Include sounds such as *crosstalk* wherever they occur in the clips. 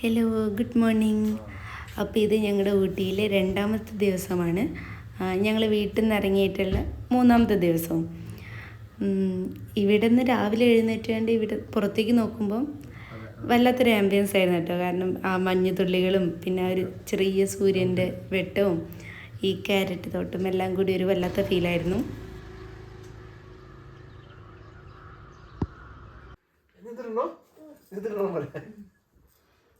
Hello good morning അപ്പോൾ ഇത് ഞങ്ങളുടെ ഊട്ടിയിലെ രണ്ടാമത്തെ ദിവസമാണ്. ഞങ്ങൾ വീട്ടിൽ നിന്ന് ഇറങ്ങിയിട്ടുള്ള മൂന്നാമത്തെ ദിവസവും. ഇവിടെ നിന്ന് രാവിലെ എഴുന്നേറ്റ് കണ്ട് ഇവിടെ പുറത്തേക്ക് നോക്കുമ്പം വല്ലാത്തൊരു ആംബിയൻസ് ആയിരുന്നു കേട്ടോ. കാരണം ആ മഞ്ഞുതുള്ളികളും പിന്നെ ഒരു ചെറിയ സൂര്യന്റെ വെട്ടവും ഈ ക്യാരറ്റ് തോട്ടം എല്ലാം കൂടി ഒരു വല്ലാത്ത ഫീലായിരുന്നു ഇത് വലിപ്പമില്ലല്ലോ.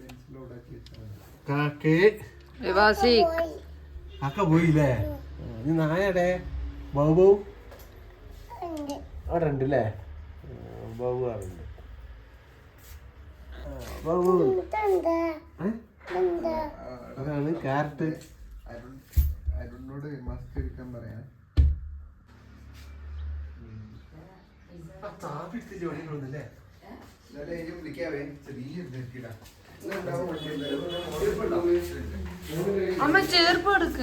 ബെഞ്ചിൽ ഓടാക്കി വെച്ചാൽ മതി കാക്കേ കാക്ക പോയില്ലേ നീ നായടെ. ബാബു? അവിടെ ഉണ്ട് അല്ലേ ബാബു അവിടെ ബാബു. ഏ? അതാണ് കാരറ്റ് അരുണിനോട് മസ്റ്റ് എടുക്കാൻ പറയാം തിരക്കിടാം അമ്മ ചേർപ്പ് എടുക്ക.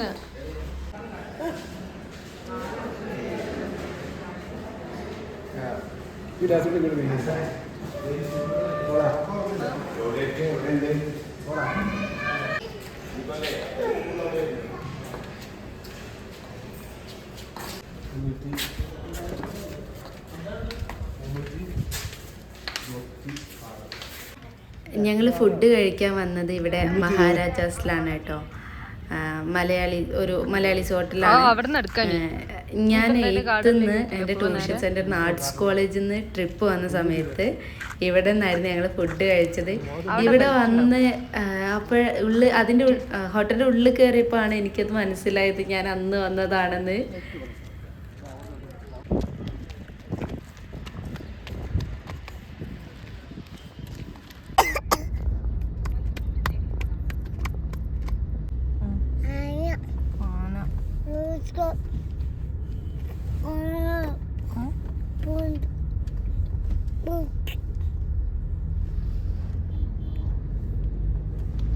ഞങ്ങൾ ഫുഡ് കഴിക്കാൻ വന്നത് ഇവിടെ മഹാരാജാസിലാണ് കേട്ടോ. മലയാളി ഒരു മലയാളീസ് ഹോട്ടലാണ് ഞാൻ എയ്ത്തുനിന്ന് എന്റെ ട്യൂഷൻ സെന്ററിൽ നിന്ന് ആർട്സ് കോളേജിൽ നിന്ന് ട്രിപ്പ് വന്ന സമയത്ത് ഇവിടെ നിന്നായിരുന്നു ഞങ്ങൾ ഫുഡ് കഴിച്ചത്. ഇവിടെ വന്ന് അപ്പോൾ ഉള്ളിൽ അതിന്റെ ഹോട്ടലിന്റെ ഉള്ളിൽ കയറിയപ്പോഴാണ് എനിക്കത് മനസ്സിലായത് ഞാൻ അന്ന് വന്നതാണെന്ന്.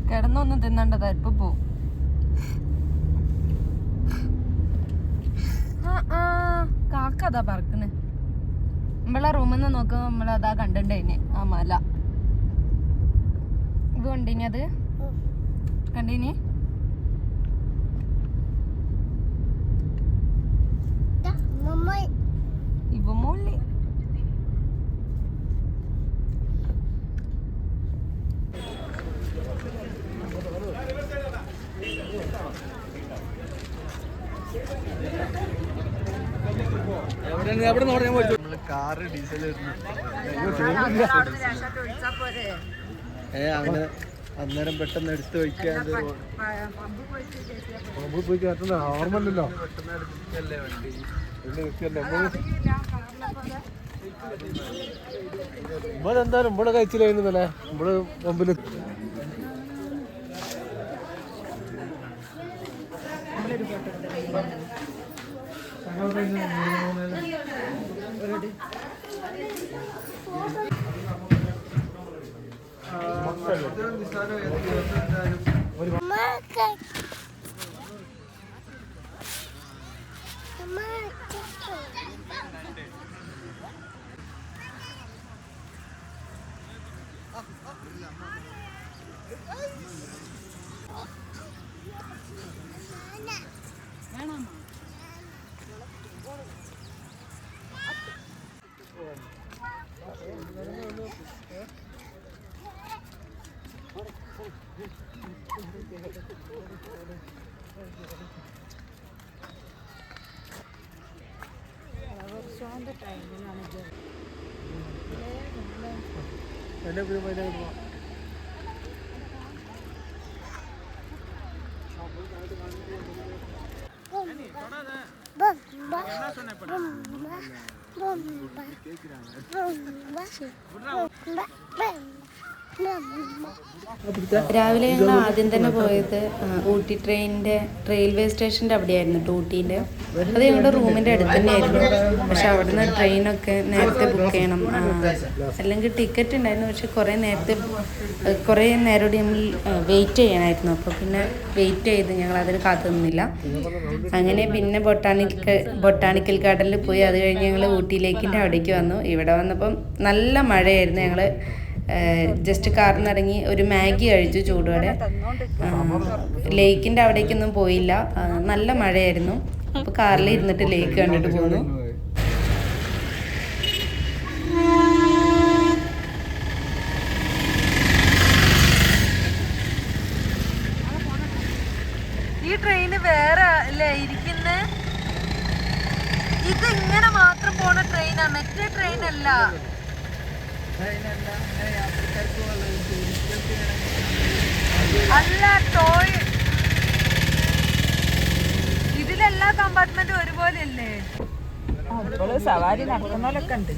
കിടന്നൊന്നും തിന്നണ്ടതാ ഇപ്പൊ പോവും ആ, ആ, കാക്ക അതാ പറക്കണ്. നമ്മളെ റൂമിൽ നിന്ന് നോക്കുമ്പോ നമ്മളതാ കണ്ടിണ്ടേന് ആ മല. ഇത് കണ്ടിനി അത്? കണ്ടിനി? ഇവ മോളി നമ്മൾ കാറ് ഡീസൽ ഏ അങ്ങനെ അന്നേരം പെട്ടെന്ന് എടുത്ത് വയ്ക്കാൻ പോയി പോയി കയറ്റുന്ന ഓർമ്മല്ലോ പെട്ടെന്ന് എടുക്കല്ലേ വണ്ടി? ഇവിടെ എന്തായാലും ഇവിടെ കഴിച്ചില്ലായിരുന്നു ഇവിടെ മുമ്പിൽ. മക്കൾ ってあっあっいやまあ7万これこれ എന്നെ പിന്നെ മൈന കിട്ടുക രാവിലെ ഞങ്ങൾ ആദ്യം തന്നെ പോയത് ഊട്ടി ട്രെയിനിന്റെ റെയിൽവേ സ്റ്റേഷന്റെ അവിടെയായിരുന്നു കേട്ടോ ഊട്ടീന്റെ അത് ഞങ്ങളുടെ റൂമിന്റെ അടുത്ത് തന്നെയായിരുന്നു. പക്ഷെ അവിടുന്ന് ട്രെയിനൊക്കെ നേരത്തെ ബുക്ക് ചെയ്യണം. അല്ലെങ്കിൽ ടിക്കറ്റ് ഉണ്ടായിരുന്നു പക്ഷെ കുറേ നേരത്തെ കുറേ നേരം കൂടി നമ്മൾ വെയിറ്റ് ചെയ്യണമായിരുന്നു അപ്പോൾ പിന്നെ വെയിറ്റ് ചെയ്ത് ഞങ്ങൾ അതിന് കാത്തു നിന്നില്ല. അങ്ങനെ പിന്നെ ബൊട്ടാണിക്കൽ ബൊട്ടാണിക്കൽ ഗാർഡനിൽ പോയി അത് കഴിഞ്ഞ് ഞങ്ങൾ ഊട്ടിയിലേക്കിന്റെ അവിടേക്ക് വന്നു. ഇവിടെ വന്നപ്പം നല്ല മഴയായിരുന്നു ഞങ്ങൾ ജസ്റ്റ് കാറിൽ ഇറങ്ങി ഒരു മാഗി കഴിച്ചു ചൂടോടെ. ലേക്കിന്റെ അവിടേക്കൊന്നും പോയില്ല. നല്ല മഴയായിരുന്നു. അപ്പോൾ കാറിൽ ഇരുന്നിട്ട് ലേക്ക് കണ്ടിട്ട് പോന്നു. ഈ ട്രെയിന് വേറെ അല്ലേ ഇരിക്കുന്ന? ഇത് ഇങ്ങനെ മാത്രം പോണ ട്രെയിനാണ് മറ്റേ ട്രെയിൻ അല്ല. അല്ല ടോയ്. ഇതിലെല്ലാ കമ്പാർട്ട്മെന്റും ഒരുപോലെ അല്ലേ സവാരി നടക്കുന്നവരൊക്കെ ഉണ്ട്.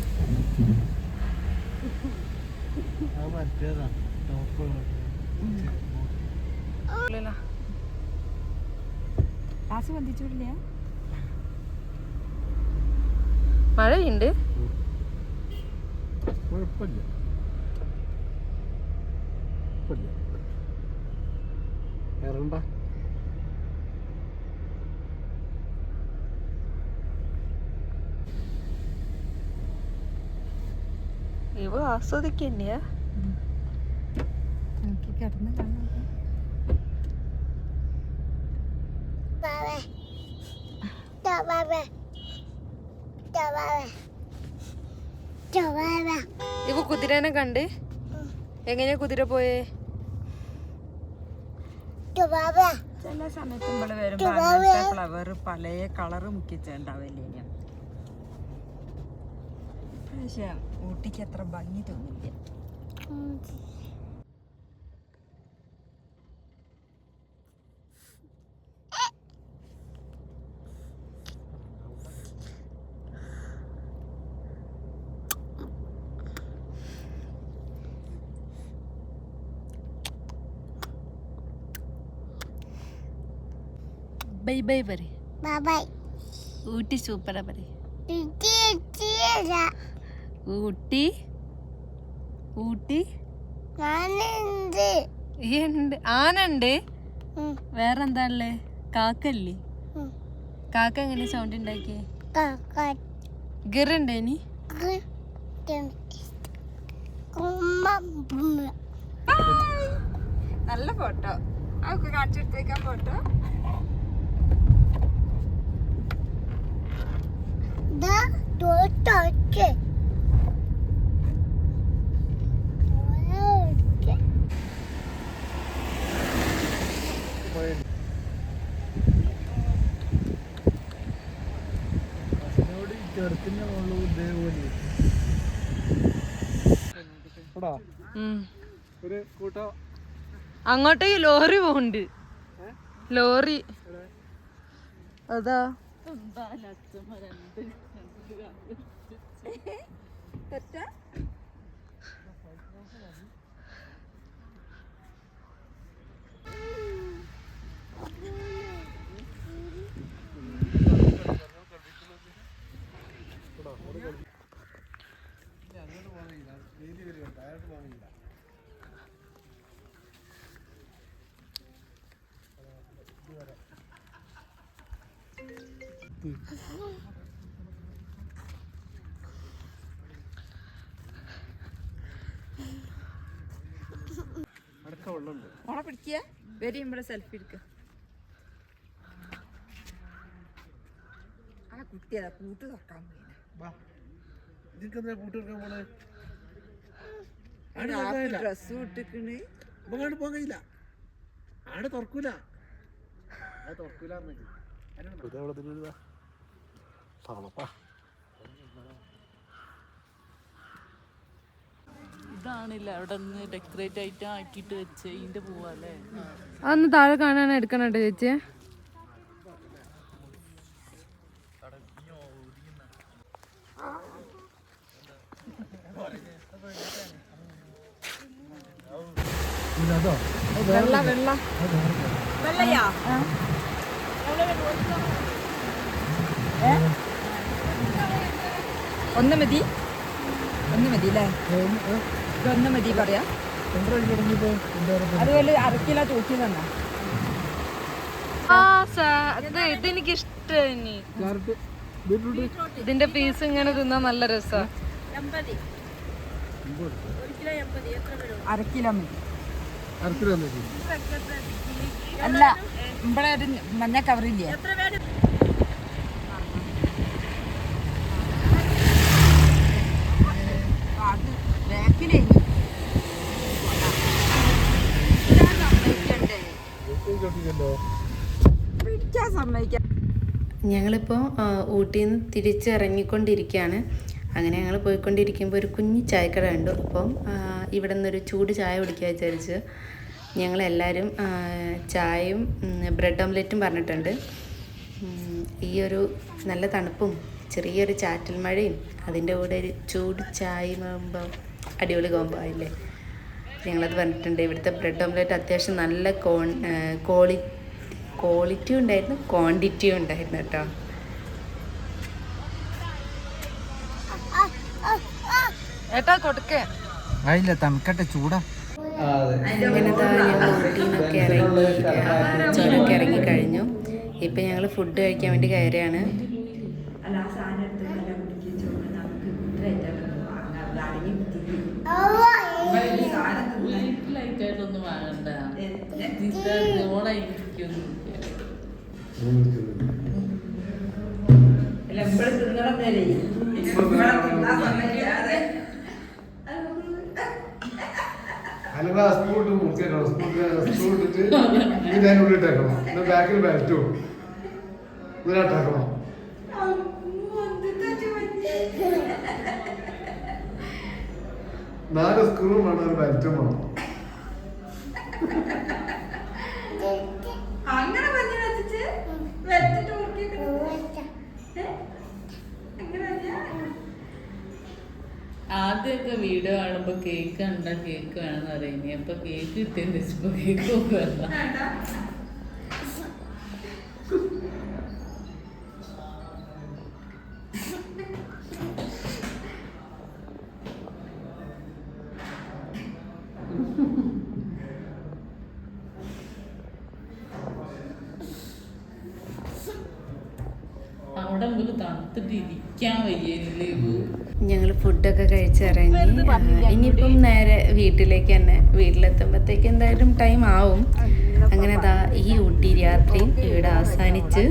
മഴയുണ്ട്. കുഴപ്പമില്ല കുഴപ്പമില്ല ഇറണ്ട ഇവ ആസ്വദിക്കന്നെയാ എനിക്ക് കിടന്ന് കാണാം ഇവ കുതിരനെ കണ്ട്? എങ്ങനെയാ കുതിര പോയേ? ചില സമയത്ത് നമ്മൾ വരുമ്പോ ഫ്ലവർ പല കളറ് മുക്കിച്ചുണ്ടാവില്ല പക്ഷെ ഊട്ടിക്ക് അത്ര ഭംഗി തോന്നില്ല. ബൈ ബൈ പറ ഊട്ടി സൂപ്പറാ പറ ഊട്ടി ഊട്ടി ഉണ്ട് ആനുണ്ട് വേറെന്താ ഉള്ളേ കാക്കല്ലേ കാക്ക എങ്ങനെ സൗണ്ട് ഉണ്ടാക്കിയേ ഗിറുണ്ട് ഇനി? നല്ല ഫോട്ടോ. അവർക്ക് കാണിച്ചെടുത്തേക്കാൻ ഫോട്ടോ. ചെറുക്കിന്റെ മുകളിൽ ഇതേപോലെ. ഒരു കൂട്ടം. അങ്ങോട്ടേക്ക് ലോറി പോണ്ട് ലോറി. അതാ. അടുക്ക വെള്ളമുണ്ട് *laughs* ഓണ പിടിക്കുക വരി നമ്മളെ സെൽഫി എടുക്ക. ആ കുട്ടിയതാ കൂട്ട് തുറക്കാൻ ഡ്രസ് ഇട്ടിക്കണ്. അങ്ങോട്ട് പോകാൻ കഴിയില്ല. ആടെ തുറക്കൂല. തുറക്കൂല തണപ്പാ. ഇതാണില്ല? അവിടെ നിന്ന് ഡെക്കറേറ്റ് ആയിട്ട് ആക്കിയിട്ട് വെച്ച് ഇതിന്റെ പോവാല്ലേ? അതൊന്ന് താഴെ കാണാൻ എടുക്കണുണ്ട് ചേച്ചിയെ വെള്ള വെള്ള. ഒന്ന് മതി. ഒന്ന് മതി അല്ലേ ഇതൊന്ന് മതി പറയാ. അതുപോലെ അരക്കിലോ തൂക്കി തന്നാ ഇതെനിക്ക് ഇഷ്ടം ഇതിന്റെ പീസ് ഇങ്ങനെ തിന്നാൻ നല്ല രസാ. അരക്കിലോ മതി. അരക്കിലോ മതി അല്ല ഇവിടെ ഒരു മഞ്ഞ കവറില്ലേ അത് ബാക്കിലേ പിടിക്കാൻ ഞങ്ങളിപ്പോൾ ഊട്ടിയിൽ നിന്ന് തിരിച്ചിറങ്ങിക്കൊണ്ടിരിക്കുകയാണ് അങ്ങനെ ഞങ്ങൾ പോയിക്കൊണ്ടിരിക്കുമ്പോൾ ഒരു കുഞ്ഞു ചായക്കട കണ്ടു. അപ്പം ഇവിടെ നിന്നൊരു ചൂട് ചായ കുടിക്കുക വിചാരിച്ച് ഞങ്ങളെല്ലാവരും ചായയും ബ്രെഡ് ഓംലെറ്റും പറഞ്ഞിട്ടുണ്ട്. ഈ ഒരു നല്ല തണുപ്പും ചെറിയൊരു ചാറ്റൽ മഴയും അതിന്റെ കൂടെ ഒരു ചൂട് ചായയും ആകുമ്പോൾ അടിപൊളി കോമ്പോ ആയില്ലേ? ഞങ്ങളത് പറഞ്ഞിട്ടുണ്ട്. ഇവിടുത്തെ ബ്രെഡ് ഓംലെറ്റ് അത്യാവശ്യം നല്ല കോൺ ക്വാളി ക്വാളിറ്റിയും ഉണ്ടായിരുന്നു ക്വാണ്ടിറ്റിയും ഉണ്ടായിരുന്നു കേട്ടോ. ഏട്ടാ കൊടുക്കേ. ആയില്ല തണുക്കട്ടെ ചൂടാ. ഞങ്ങൾ ഇറങ്ങി ചുരമൊക്കെ ഇറങ്ങി കഴിഞ്ഞു. ഇപ്പൊ ഞങ്ങൾ ഫുഡ് കഴിക്കാൻ വേണ്ടി കയറിയാണ്. ഇട്ട് മുറിച്ചേക്കണം സ്പൂൺ സ്പൂൺ ഇട്ടിട്ട് ഇത് അതിന്റെ ഉള്ളിൽ ഇട്ടേക്കണം എന്നാൽ ബാക്കിൽ ബെൽറ്റും ഇതിനകത്താക്കണം നാല് സ്ക്രൂ വേണം ഒരു ബെൽറ്റും വേണം. ആദ്യമൊക്കെ വീഡിയോ കാണുമ്പോ കേക്ക് കണ്ട കേക്ക് വേണമെന്ന് പറയുന്നത് അപ്പൊ കേക്ക് കിട്ടിയെന്ന് വെച്ചപ്പോ കേക്ക് വേണ്ട അവിടെ നമുക്ക് തണുത്തിട്ട് ഇരിക്കാൻ വയ്യേ ഞങ്ങൾ ഫുഡൊക്കെ കഴിച്ചിറങ്ങി ഇനിയിപ്പം നേരെ വീട്ടിലേക്ക് തന്നെ വീട്ടിലെത്തുമ്പോഴത്തേക്ക് എന്തായാലും ടൈം ആവും. അങ്ങനെ അതാ ഈ ഊട്ടി രാത്രി ഇവിടെ അവസാനിച്ച്